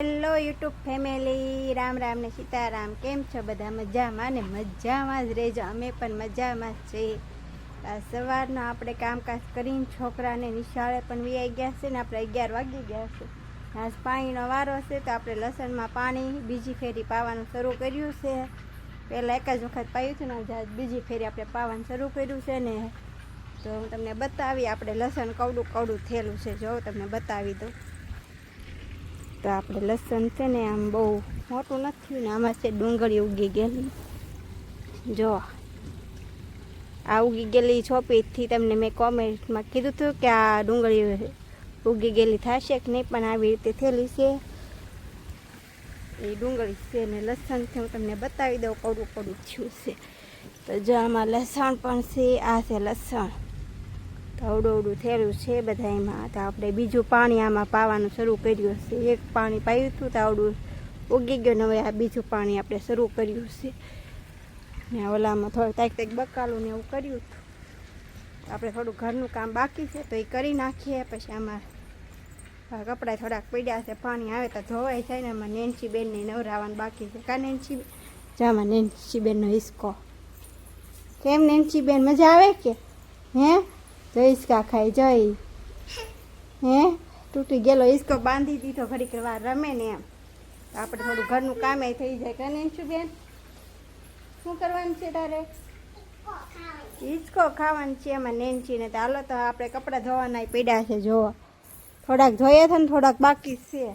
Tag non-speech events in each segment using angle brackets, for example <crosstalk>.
Hello YouTube family Ram Ram ને સીતારામ. કેમ છો બધા? મજામાં ને મજામાં જ રહેજો. અમે પણ મજામાં જ છીએ. સવારનો આપણે કામકાજ કરીને છોકરાને નિશાળે પણ વીઆઈ ગયા છે ને આપણે અગિયાર વાગી ગયા છે. આજ પાણીનો વારો છે તો આપણે લસણમાં પાણી, બીજી ફેરી પાવાનું શરૂ કર્યું છે. પહેલાં એક જ વખત પાયું હતું ને આજ બીજી ફેરી આપણે પાવાનું શરૂ કર્યું છે ને. તો હું તમને બતાવી, આપણે લસણ કવડું કવડું થયેલું છે. જો તમને બતાવી દઉં. તો આપણે લસણ છે ને આમ બહુ મોટું નથી ને આમાં છે ડુંગળી ઉગી ગયેલી. જો, આ ઉગી ગયેલી છોપીથી તમને મેં કોમેન્ટમાં કીધું હતું કે આ ડુંગળી ઉગી ગયેલી થશે કે નહીં, પણ આવી રીતે થયેલી છે. એ ડુંગળી છે ને લસણથી હું તમને બતાવી દઉં કડું કડું થયું છે. તો જો આમાં લસણ પણ છે, આ છે લસણ. તો અવડું અવડું થયેલું છે બધા એમાં તો આપણે બીજું પાણી આમાં પાવાનું શરૂ કર્યું છે એક પાણી પાયું હતું તો આવડું ઉગી ગયું હવે આ બીજું પાણી આપણે શરૂ કર્યું છે. ને ઓલામાં થોડું તાક તાક બકાલું ને એવું કર્યું હતું. આપણે થોડું ઘરનું કામ બાકી છે તો એ કરી નાખીએ. પછી આમાં કપડાં થોડાક પીડ્યા છે, પાણી આવે તો ધોવાઈ જાય ને આમાં નેન્સી બેનને નવરાવાનું બાકી છે. કા નેન્સી? જામાં નેન્સી બેનનો હિસ્કો. કેમ નેન્સી બેન, મજા આવે કે? હે? જો ઈસકા ખાઈ જઈ. હે? તૂટી ગયેલો ઈસકો બાંધી દીધો, ઘડીક વાર રમે ને એમ. આપણે થોડું ઘરનું કામે થઈ જાય, કે શું બેન શું કરવાનું છે તારે? ઈચકો ખાવાનું છે એમાં નેન્ચી ને તો હાલો તો આપણે કપડાં ધોવાના પડ્યા છે જોવા થોડાક ધોયા છે ને થોડાક બાકી છે.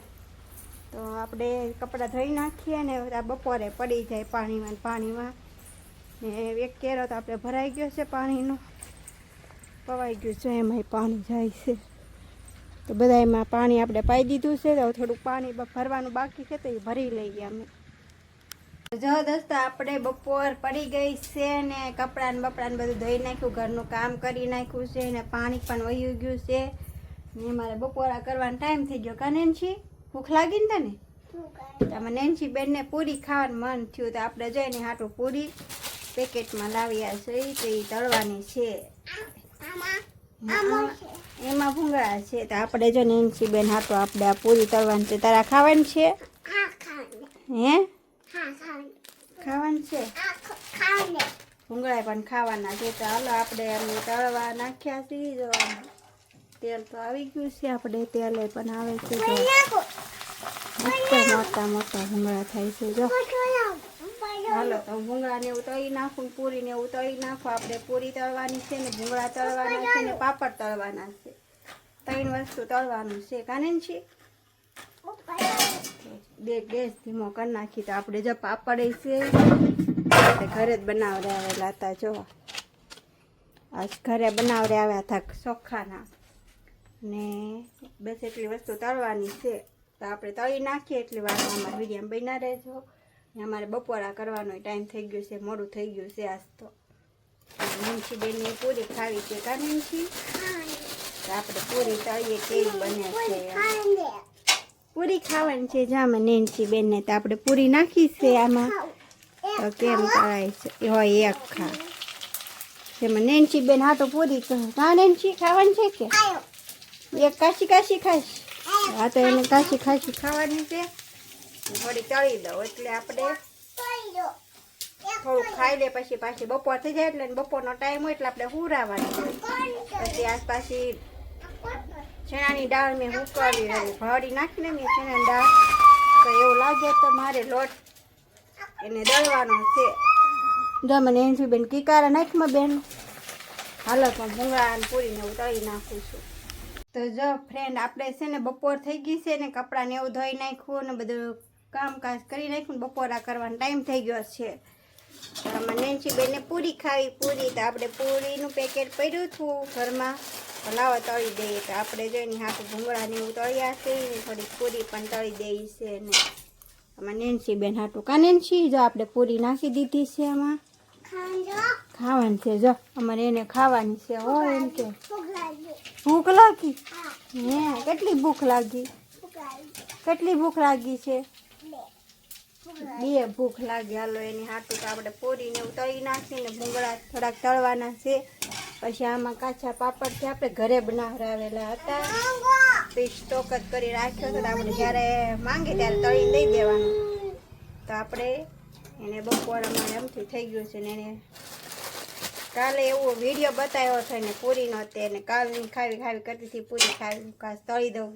તો આપણે કપડાં ધોઈ નાખીએ ને બપોરે પડી જાય પાણીમાં પાણીમાં. ને એક કેરો તો આપણે ભરાઈ ગયો છે પાણીનો. પવાઈ ગયું છે, એમાંય પાણી જાય છે. તો બધા એમાં પાણી આપણે પાઈ દીધું છે, તો થોડુંક પાણી ભરવાનું બાકી છે, તો એ ભરી લઈએ અમે. જો દોસ્તો આપણે બપોર પડી ગઈ છે ને કપડાં બપડાને બધું ધોઈ નાખ્યું, ઘરનું કામ કરી નાખ્યું છે ને પાણી પણ વહી ગયું છે. ને મારે બપોરા કરવાનો ટાઈમ થઈ ગયો. કાને નેન્સી ભૂખ લાગી ને તને? તમે નેન્સી બેનને પૂરી ખાવાનું મન થયું, તો આપણે જઈને હાટું પૂરી પેકેટમાં લાવ્યા છે, તો એ તળવાની છે. એમાં ભૂંગળા છે. તો આપણે જો નેન્સી બેન હા તો આપણે આ પૂરી તળવાની છે. તારા ખાવાની છે? હે ખાવાનું. છે? ભૂંગળા પણ ખાવાના છે. તો હાલો આપણે એમને તળવા નાખ્યા છીએ. જો તેલ તો આવી ગયું છે. આપણે તેલ પણ આવે છે. મોટા મોટા ભૂંગળા થાય છે. જો. હાલો, તો ભૂંગળા ને એવું તળી નાખું, પૂરી ને એવું તળી નાખું. આપણે પૂરી તળવાની છે ને, ભૂંગળા તળવાના છે ને, પાપડ તળવાના છે. ત્રણ વસ્તુ તળવાનું છે કાને છે? બે ગેસ ધીમો કરી નાખી, તો આપણે જો પાપડ છે ઘરે જ બનાવડે આવેલા હતા, જો. આજ ઘરે બનાવડે આવ્યા હતા ચોખાના. ને બસ એટલી વસ્તુ તળવાની છે. તો આપણે તળી નાખીએ, એટલી વાર અમારે વીડિયો બન્યા રહેજો. અમારે બપોરા કરવાનો ટાઈમ થઈ ગયો છે મોડું થઈ ગયું છે આજ તો. મુનશી બેનને પૂરી ખાવી છે કા મુનશી? આપણે પૂરી તળીએ કેવી બને છે પૂરી ખાવાની છે જામાં નેન્સી બેનને તો આપણે પૂરી નાખી છે આમાં. તો કેમ કરાય છે? હોય એક ખા જેમાં નેનસી બેન હા તો પૂરી હા નેનસી ખાવાની છે કે? એક કાશી કાશી ખાશ હા તો એને કાશી ખાશી ખાવાની છે. થોડી તળી દઉં એટલે આપણે થોડુંક ખાઈ લે પછી પાછી બપોર થઈ જાય એટલે બપોરનો ટાઈમ હોય એટલે આપણે હુરાવાની પછી આસ પાછી ચણાની દાળ મેં ઉકાળી રહી ભાડી નાખીને મેં ચણાની દાળ. તો એવું લાગે તો મારે લોટ એને દળવાનો છે. જો મને એનથી બેન કિકારા નાખમાં બેન. હાલો પણ ભૂંગળા અને પૂરીને ઉતારી નાખું છું. તો જો ફ્રેન્ડ આપણે છે ને બપોર થઈ ગઈ છે ને કપડાને એવું ધોઈ નાખ્યું ને બધું કામકાજ કરી નાખ્યું બપોરા કરવાનો ટાઈમ થઈ ગયો છે. આમાં નેન્સી બેનને પૂરી ખાવી પૂરી તો આપણે પૂરીનું પેકેટ પડ્યું હતું ઘરમાં. લાવો તળી દઈએ. તો આપણે જોઈને હાથું ભૂંગળાને એવું તળ્યા છે થોડી પૂરી પણ તળી દઈ છે ને. આમાં નેન્સી બેન હાટું કા નેન્સી? જો આપણે પૂરી નાખી દીધી છે એમાં ખાવાની છે. જો અમારે એને ખાવાની છે હો એમ કે. ભૂખ લાગી. હે. કેટલી ભૂખ લાગી. કેટલી ભૂખ લાગી છે? બે ભૂખ લાગી. હાલો, એની હાટું તો આપણે પૂરીને એવું તળી નાખીને ભૂંગળા થોડાક તળવાના છે. પછી આમાં કાચા પાપડ છે, આપણે ઘરે બનાવરાવેલા હતા. પીસ સ્ટોક જ કરી રાખ્યો હતો આપણે જ્યારે માંગે ત્યારે તળી દઈ દેવાનું. તો આપણે એને બપોરમાં એમથી થઈ ગયું છે ને એને કાલે એવો વીડિયો બતાવ્યો છે ને પૂરી તે ને કાલની ખાવી ખાવી કરતી પૂરી ખાવી તળી દઉં.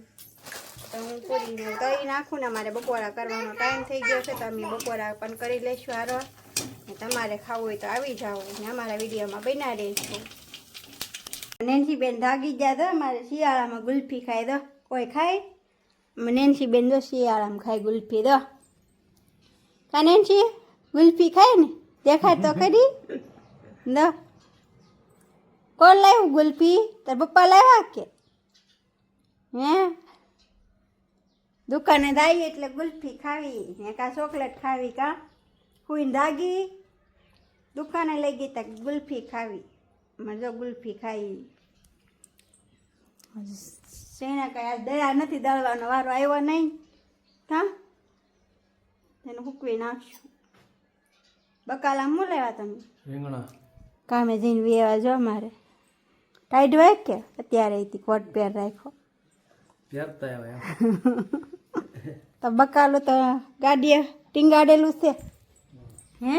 તો હું પૂરીને તળી નાખું ને અમારે બપોરા કરવાનો ટાઈમ થઈ ગયો છે તો અમે બપોરા પણ કરી લઈશું હારો. તમારે ખાવું હોય તો આવી જાઓ. ને અમારા વિડીયોમાં બના રહીશું નેન્સી બેન દાગી ગયા તો મારે શિયાળામાં ગુલ્ફી ખાઈ દો. કોઈ ખાય? નેન્સી તો શિયાળામાં ખાય ગુલ્ફી દો. કા નેન્સી? ગુલ્ફી ખાય ને? દેખાય તો ખરી? દો. કોણ લાવ્યું ગુલ્ફી? તાર પપ્પા લાવ્યા કે? હે? દુકાને દાઈ એટલે ગુલ્ફી ખાવી ને કા ચોકલેટ ખાવી કા? હુઈને દાગી દુકાને લઈ ગઈ તા ગુલ્ફી ખાવી. મને જો ગુલ્ફી ખાઈ. શેના કઈ આ દયા નથી દળવાનો વારો આવ્યો નહીં? હા? એને હૂકવી નાખશું. બકાલા હું લેવા તમે? રીંગણા. કામે જઈને વેવા જો મારે. ટાઈટ હોય કે? અત્યારે કોટ પહેર રાખો પહેરતા આવ્યા <laughs> તો બકાલું તો ગાડીએ ટીંગાડેલું છે. હે?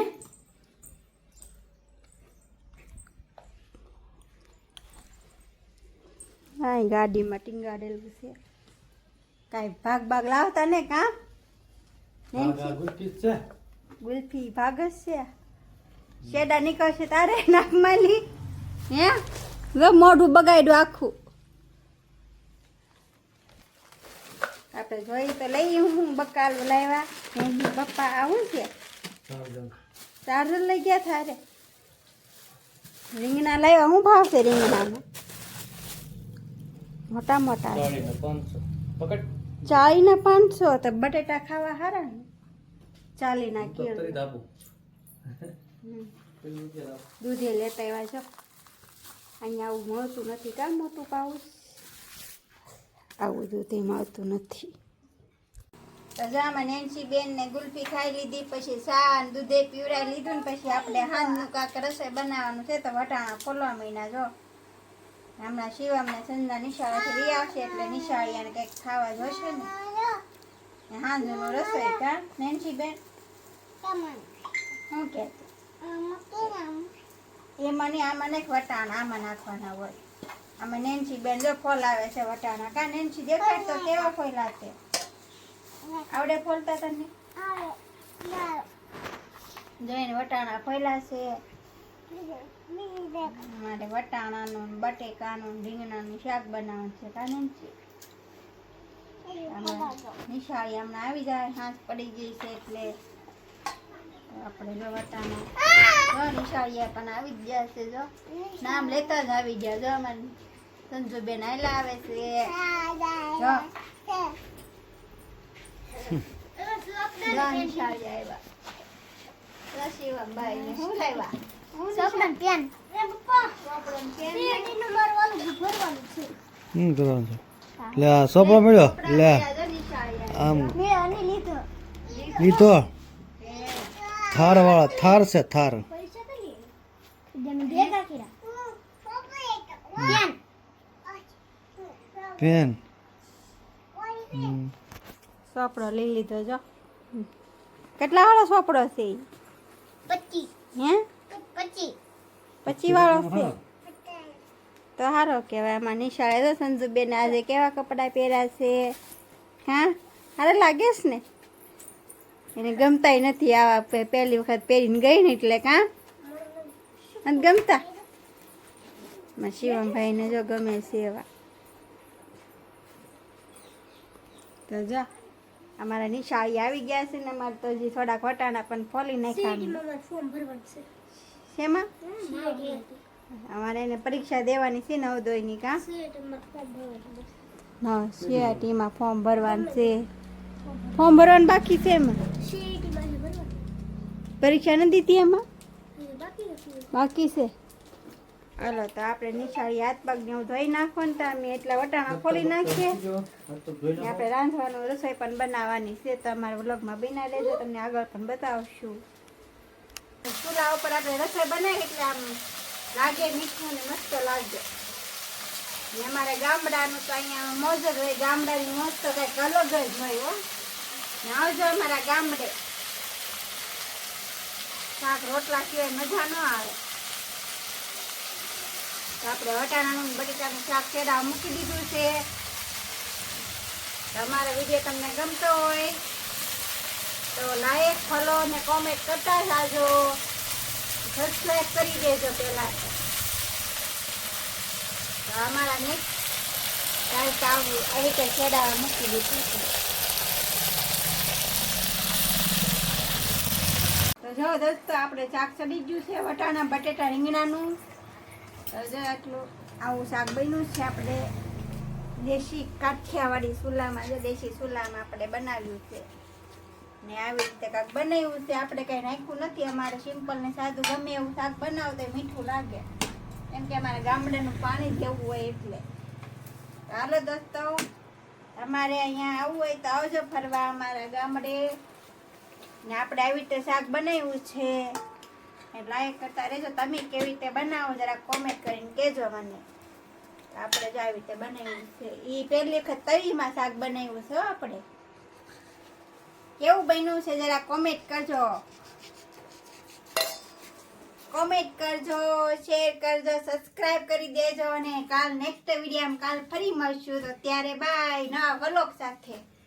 હા ગાડીમાં ટીંગાડેલું છે. કાંઈ ભાગ ભાગ લાવતા ને કામ ગુલ્ફી ભાગ જ છે. શેડા નીકળશે તારે નાકમાં લી હે? મોઢું બગાડ્યું આખું. આપણે જોઈ તો લઈ હું બકાલ લાવ્યા. હું પપ્પા આવું છે. ચાર્જર લઈ ગયા થારે રીંગણા લાવ્યા. શું ભાવ છે રીંગણામાં મોટા મોટા. ચાળીને પાંચસો. તો બટેટા ખાવા હારા ને. પેલું કે દૂધે. લેતા આવ્યા છો. અહીંયા આવું મળતું નથી. કામ મોટું પાઉસ? આવું બધું એમ આવતું નથી. તો જામાં નેન્સી બેન ને ગુલ્ફી ખાઈ લીધી પછી ને દૂધે પીવડાવી લીધું ને પછી આપણે હાંજનું કાંક રસોઈ બનાવવાનું છે તો વટાણા ખોલવા મહિના જો. હમણાં શિવમને સંજના નિશાળાથી રી આવશે એટલે નિશાળિયાને કંઈક ખાવા જોશે ને. ને હાંજનું રસોઈ કા નેન્સી બેન? શું કહેતું એમાં નહીં આમાં? નહીં વટાણા આમાં નાખવાના હોય. આમાં નેન્સી બેન જો ફોલ આવે છે વટાણા. કા નેન્સી દેખાય તો કેવો ફોલ છે આવડે ફોલતા તને? જોઈને વટાણા ફોલા છે. મારે વટાણાનું ને બટેકાનું ને રીંગણાનું શાક બનાવવાનું છે. કા નેન્સી? નિશાળી હમણાં આવી જાય હાથ પડી ગઈ છે એટલે આપણે જો વટાણા નિશાળીયા પણ આવી જ ગયા છે જો. નામ લેતા જ આવી ગયા જો મને સંજુબેન આયલા આવે છે. લે સોપડો મળ્યો? લે. આમ. લીધો? થાર વાળા થાર છે થાર. પેન. સોપડો લઈ લીધો જો. કેટલા વાળો સોપડો છે ઈ? પચી હે? પચી પચી વાળો છે તો સારો કહેવાય. આમાં નિશાળે તો સંજુબેન આજે કેવા કપડાં પહેર્યા છે? હા? સારા લાગે છે ને? એને ગમતાય નથી આવા પહેલી વખત પહેરીને ગઈ ને એટલે કાં? નથી ગમતા? શિવમભાઈને જો ગમે છે એવા. તો જો અમારા નિશાળી આવી ગયા છે ને અમારે તો હજી થોડાક વટાણા પણ ફોલી નાખ્યા શેમાં? અમારે એને પરીક્ષા દેવાની છે નવદોયની કાં? હા સીઆઈટીમાં ફોર્મ ભરવાનું છે. ફોર્મ ભરવાનું બાકી છે એમાં? પરીક્ષા નથી દીધી એમાં? બાકી છે. હાલો તો આપણે નિશાળી હાથ પગ ને ધોઈ નાખો ને તમે એટલા વટાણા ખોલી નાખીએ. આપણે રાંધવાનું રસોઈ પણ બનાવવાની છે તો અમારા વ્લોગમાં બના લેજો તમને આગળ પણ બતાવશું. ચૂલા ઉપર આપણે રસોઈ બનાવી એટલે આમ લાગે મીઠું ને મસ્ત લાગે. ને અમારે ગામડાનું તો અહીંયા મોજ જ હોય ગામડાની મોજ તો કંઈક અલગ જ હોય હો. આવજો અમારા ગામડે. શાક રોટલા સિવાય મજા ન આવે. તો આપણે વટાણાનું બટેટાનું શાક કેળા મૂકી દીધું છે. તમારો વીડિયો તમને ગમતો હોય તો લાઈક ફોલો ને કોમેન્ટ કરતા જાજો. સબસ્ક્રાઈબ કરી દેજો પહેલા. તો અમારા નેક્સ્ટ આવું રીતે કેળા મૂકી દીધું છે. તો જો દોસ્તો, આપણે શાક ચડી ગયું છે, વટાણા, બટેટા, રીંગણાનું. તો જો આટલું આવું શાક બન્યું છે, આપણે દેશી કાઠિયાવાડી ચૂલામાં જો દેશી ચૂલામાં આપણે બનાવ્યું છે. ને આવી રીતે કાંઈક બનાવ્યું છે, આપણે કંઈ નાખ્યું નથી, અમારે સિમ્પલ ને સાદું ગમે એવું શાક બનાવો તો મીઠું લાગે. કેમ કે અમારે ગામડાનું પાણી જેવું હોય એટલે. હાલો દોસ્તો તમારે અહીંયા આવવું હોય તો આવજો ફરવા, અમારા ગામડે. ને આપણે આવી રીતે શાક બનાવ્યું છે. લાઈક કરતા રહેજો. તમે કેવી રીતે બનાવો જરા કોમેન્ટ કરીને કહેજો મને. આપણે જો આવી રીતે બનાવ્યું છે. એ પહેલી વખત તવીમાં શાક બનાવ્યું છે આપણે. કેવું બન્યું છે જરા કોમેન્ટ કરજો. કોમેન્ટ કરજો શેર કરજો સબસ્ક્રાઇબ કરી દેજો અને કાલ નેક્સ્ટ વીડિયો કાલ ફરી મળશું. તો ત્યારે બાય નવા વ્લોગ સાથે.